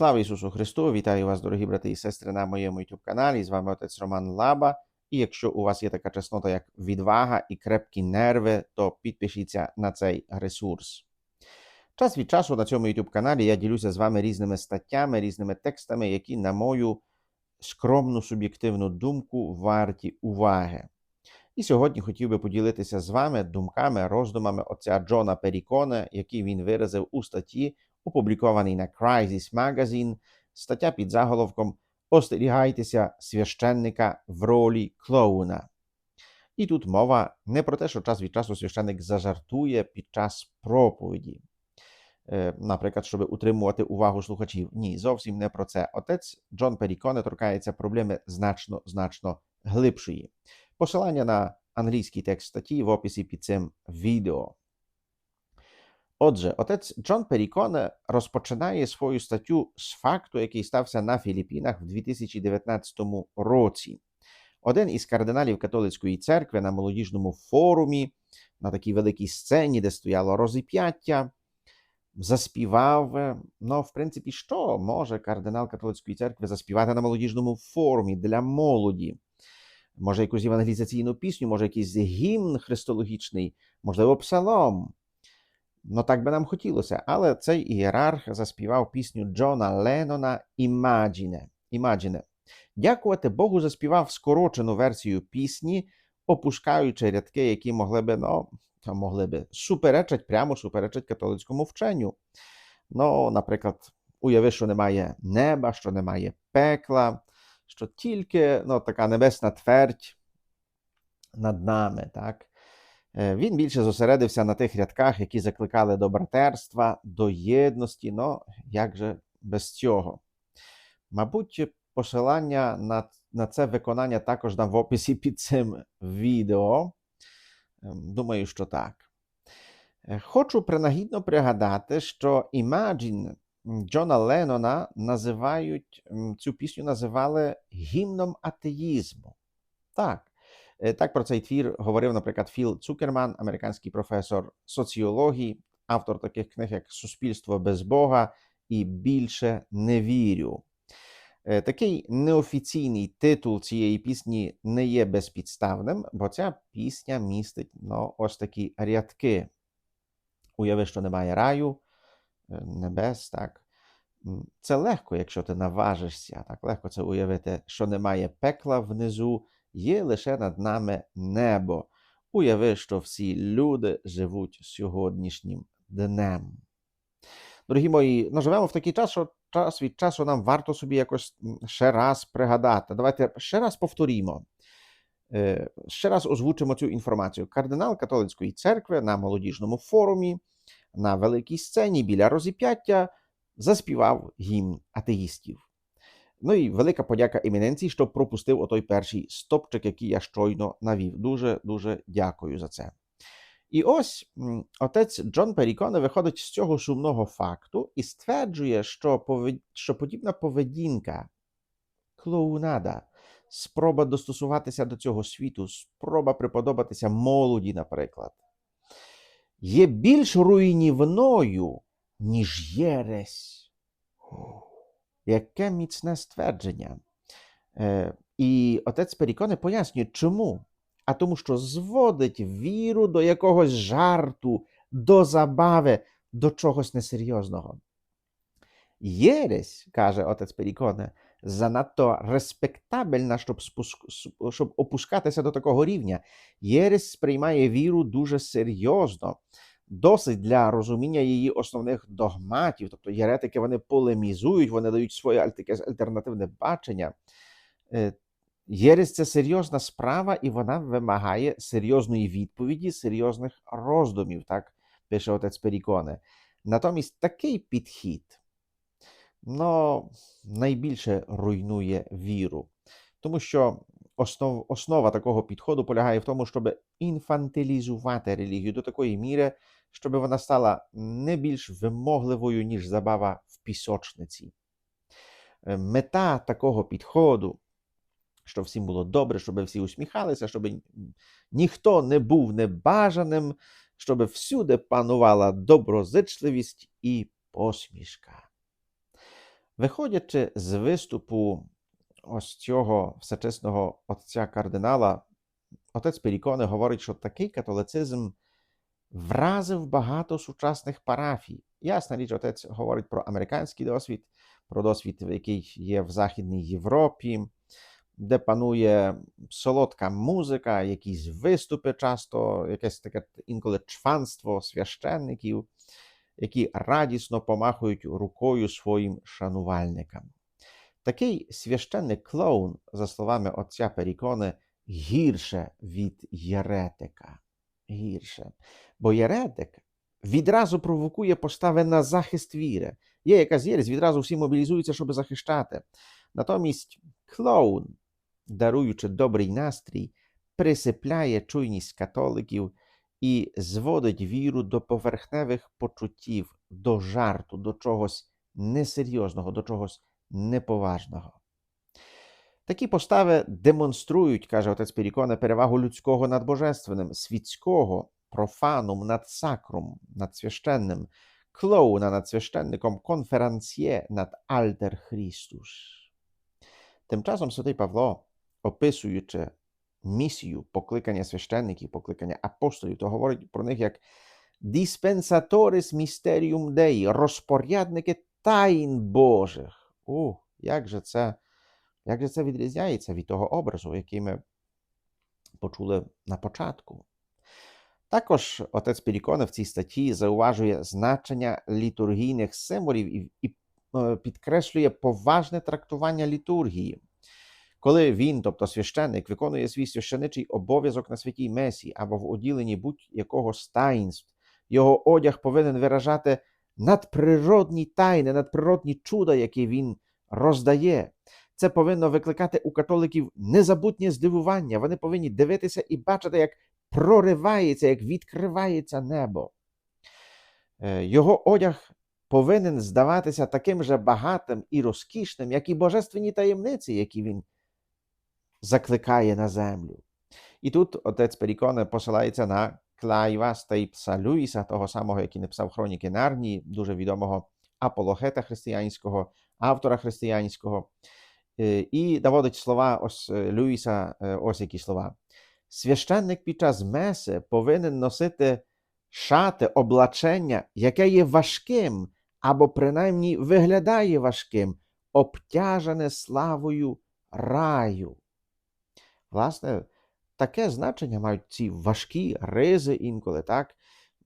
Слава Ісусу Христу! Вітаю вас, дорогі брати і сестри, на моєму youtube каналі. З вами отець Роман Лаба. І якщо у вас є така чеснота, як відвага і крепкі нерви, то підпишіться на цей ресурс. Час від часу на цьому youtube каналі я ділюся з вами різними статтями, різними текстами, які, на мою скромну суб'єктивну думку, варті уваги. І сьогодні хотів би поділитися з вами думками, роздумами отця Джона Перікона, які він виразив у статті, опублікованій на Crisis Magazine, стаття під заголовком Остерігайтеся священника в ролі клоуна. І тут мова не про те, що час від часу священник зажартує під час проповіді, Е, наприклад, щоб утримувати увагу слухачів. Ні, зовсім не про це. Отець Джон Періконе торкається проблеми значно значно глибшої. Посилання на англійський текст статті в описі під цим відео. Отже, отець Джон Періконе розпочинає свою статтю з факту, який стався на Філіппінах в 2019 році. Один із кардиналів католицької церкви на молодіжному форумі, на такій великій сцені, де стояло розіп'яття, заспівав. е, Ну, в принципі, що може кардинал католицької церкви заспівати на молодіжному форумі для молоді? Може, якусь евангелізаційну пісню, може, якийсь гімн христологічний, можливо, псалом. Ну, так би нам хотілося. Але цей ієрарх заспівав пісню Джона Леннона Imagine. Imagine. Дякувати Богу, заспівав скорочену версію пісні, опускаючи рядки, які могли би, ну, могли би суперечать, прямо суперечать католицькому вченню. Ну, наприклад, уяви, що немає неба, що немає пекла, що тільки ну, така небесна твердь над нами. так? Е, Він більше зосередився на тих рядках, які закликали до братерства, до єдності. Ну, як же без цього? Мабуть, посилання на, на це виконання також дам в описі під цим відео. Ем, Думаю, що так. Е, Хочу принагідно пригадати, що Imagine Джона Леннона називають цю пісню називали гімном атеїзму. Так. Е, Так про цей твір говорив, наприклад, Філ Цукерман, американський професор соціології, автор таких книг, як Суспільство без Бога і більше не вірю. Е, Такий неофіційний титул цієї пісні не є безпідставним, бо ця пісня містить ну, ось такі рядки. Уяви, що немає раю, е, небес, так. Це легко, якщо ти наважишся, так легко це уявити, що немає пекла внизу, є лише над нами небо. Уяви, що всі люди живуть сьогоднішнім днем. Дорогі мої, ну живемо в такий час, що час від часу нам варто собі якось ще раз пригадати. Давайте ще раз повторімо. Е, Ще раз озвучимо цю інформацію. Кардинал католицької церкви на молодіжному форумі на великій сцені біля розіп'яття заспівав гімн атеїстів. Ну і велика подяка еміненції, що пропустив отой перший стопчик, який я щойно навів. Дуже дуже дякую за це. І ось отець Джон Періконе виходить з цього сумного факту і стверджує, що, повед... що подібна поведінка клоунада, спроба достосуватися до цього світу, спроба приподобатися молоді, наприклад, є більш руйнівною, ніж єресь. Яке міцне ствердження. Е, і отець Періконе пояснює, чому. А тому, що зводить віру до якогось жарту, до забави, до чогось несерйозного. Єресь, каже отець Періконе, занадто респектабельна, щоб, спуск- щоб опускатися до такого рівня. Єресь сприймає віру дуже серйозно, досить для розуміння її основних догматів. Тобто єретики вони полемізують, вони дають своє альтернативне бачення. Е, Єресь це серйозна справа, і вона вимагає серйозної відповіді, серйозних роздумів, так пише отець Періконе. Натомість такий підхід ну, найбільше руйнує віру, тому що основ, основа такого підходу полягає в тому, щоб інфантилізувати релігію до такої міри, щоб вона стала не більш вимогливою, ніж забава в пісочниці. Е, Мета такого підходу щоб всім було добре, щоб всі усміхалися, щоб ніхто не був небажаним, щоб всюди панувала доброзичливість і посмішка. Виходячи з виступу ось цього всечесного отця кардинала, отець Періконе говорить, що такий католицизм вразив багато сучасних парафій. Ясна річ, отець говорить про американський досвід, про досвід, який є в Західній Європі, де панує солодка музика, якісь виступи часто, якесь таке інколи чванство священників, які радісно помахують рукою своїм шанувальникам. Такий священник клоун, за словами отця Періконе, гірше від єретика. Гірше. Бо єретик відразу провокує постави на захист віри. Є якась єресь, відразу всі мобілізуються, щоб захищати. Натомість клоун, даруючи добрий настрій, присипляє чуйність католиків і зводить віру до поверхневих почуттів, до жарту, до чогось несерйозного, до чогось неповажного. Такі постави демонструють, каже отець Періконе, перевагу людського над божественним, світського, профанум над сакрум, над священним, клоуна над священником, конферансьє над альтер Христус. Тим часом святий Павло, описуючи місію покликання священників, покликання апостолів, то говорить про них як диспенсаторис містеріум Dei, розпорядники тайн Божих. У, як же це, як же це відрізняється від того образу, який ми почули на початку? Також отець Піріконе в цій статті зауважує значення літургійних символів і, е, підкреслює поважне трактування літургії. Коли він, тобто священник, виконує свій священичий обов'язок на святій месі або в уділенні будь-якого таїнств, його одяг повинен виражати надприродні тайни, надприродні чуда, які він роздає. Це повинно викликати у католиків незабутнє здивування. Вони повинні дивитися і бачити, як проривається, як відкривається небо. Е, Його одяг повинен здаватися таким же багатим і розкішним, як і божественні таємниці, які він закликає на землю. І тут отець Періконе посилається на Клайва Стейпса Люїса, того самого, який написав хроніки Нарнії, дуже відомого апологета християнського, автора християнського. І наводить слова ось е, Люїса, е, ось які слова. Священник під час меси повинен носити шати, облачення, яке є важким, або принаймні виглядає важким, обтяжене славою раю. Власне, таке значення мають ці важкі ризи інколи, так?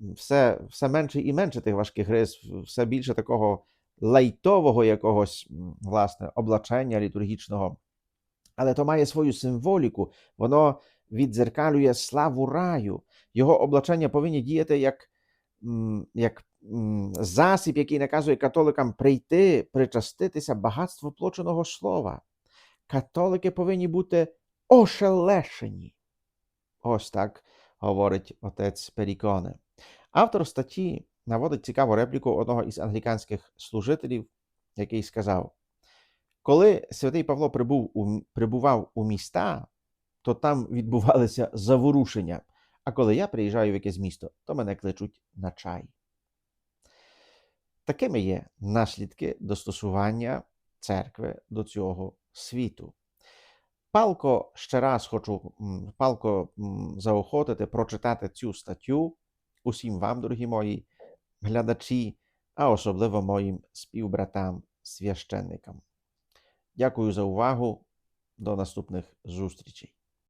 Все, все менше і менше тих важких риз, все більше такого лайтового якогось, власне, облачення літургічного. Але то має свою символіку, воно віддзеркалює славу раю. Його облачення повинні діяти як, як засіб, який наказує католикам прийти, причаститися багатству плоченого слова. Католики повинні бути ошелешені. Ось так говорить отець Періконе. Автор статті наводить цікаву репліку одного із англіканських служителів, який сказав: коли святий Павло прибув у, прибував у міста, то там відбувалися заворушення. А коли я приїжджаю в якесь місто, то мене кличуть на чай. Такими є наслідки достосування церкви до цього світу. Палко ще раз хочу палко заохотити прочитати цю статтю усім вам, дорогі мої глядачі, а особливо моїм співбратам священникам. Дякую за увагу. До наступних зустрічей.